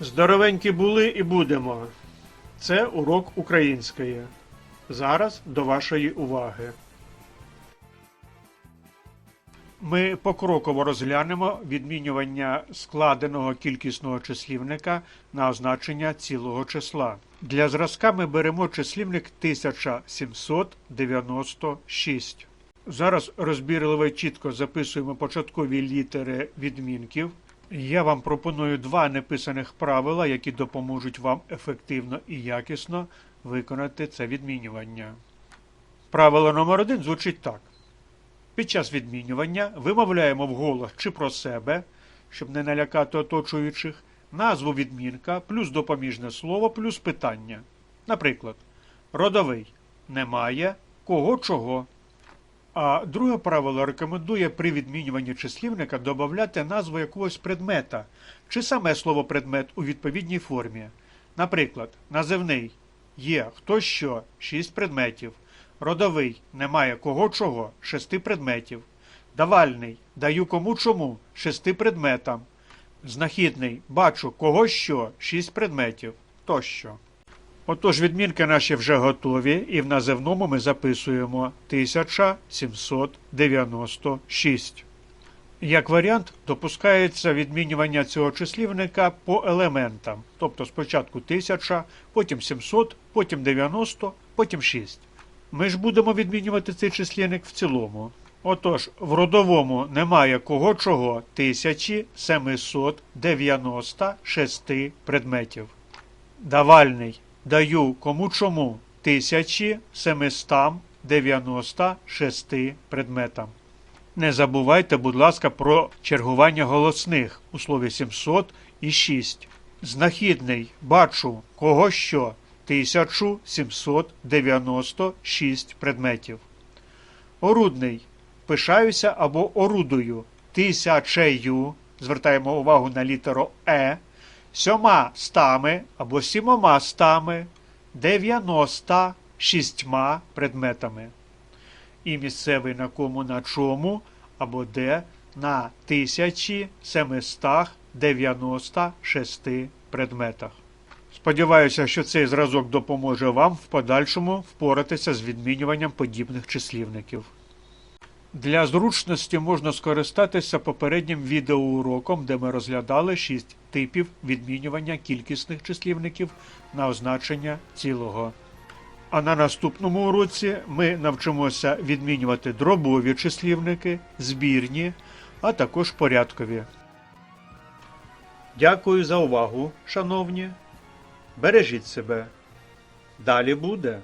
Здоровенькі були і будемо. Це урок української. Зараз до вашої уваги. Ми покроково розглянемо відмінювання складеного кількісного числівника на означення цілого числа. Для зразка ми беремо числівник 1796. Зараз розбірливо чітко записуємо початкові літери відмінків. Я вам пропоную два неписаних правила, які допоможуть вам ефективно і якісно виконати це відмінювання. Правило номер один звучить так. Під час відмінювання вимовляємо вголос чи про себе, щоб не налякати оточуючих, назву відмінка плюс допоміжне слово плюс питання. Наприклад, родовий немає кого чого. А друге правило рекомендує при відмінюванні числівника додати назву якогось предмета чи саме слово предмет у відповідній формі. Наприклад, називний є хто що шість предметів. Родовий немає кого чого шести предметів. Давальний даю кому чому шести предметам. Знахідний бачу кого що шість предметів тощо. Отож, відмінки наші вже готові, і в називному ми записуємо 1796. Як варіант, допускається відмінювання цього числівника по елементам, тобто спочатку 1000, потім 700, потім 90, потім 6. Ми ж будемо відмінювати цей числівник в цілому. Отож, в родовому немає кого чого 1796 предметів. Давальний даю кому чому 1796 предметам. Не забувайте, будь ласка, про чергування голосних у слові 700 і 6. Знахідний бачу кого що 1796 предметів. Орудний пишаюся або орудую тисячею. Звертаємо увагу на літеру Е. Сьома стами або сімома стами, дев'яноста шістьма предметами. І місцевий на кому на чому або де на 1796 предметах. Сподіваюся, що цей зразок допоможе вам в подальшому впоратися з відмінюванням подібних числівників. Для зручності можна скористатися попереднім відеоуроком, де ми розглядали 6 типів відмінювання кількісних числівників на означення цілого. А на наступному уроці ми навчимося відмінювати дробові числівники, збірні, а також порядкові. Дякую за увагу, шановні. Бережіть себе. Далі буде.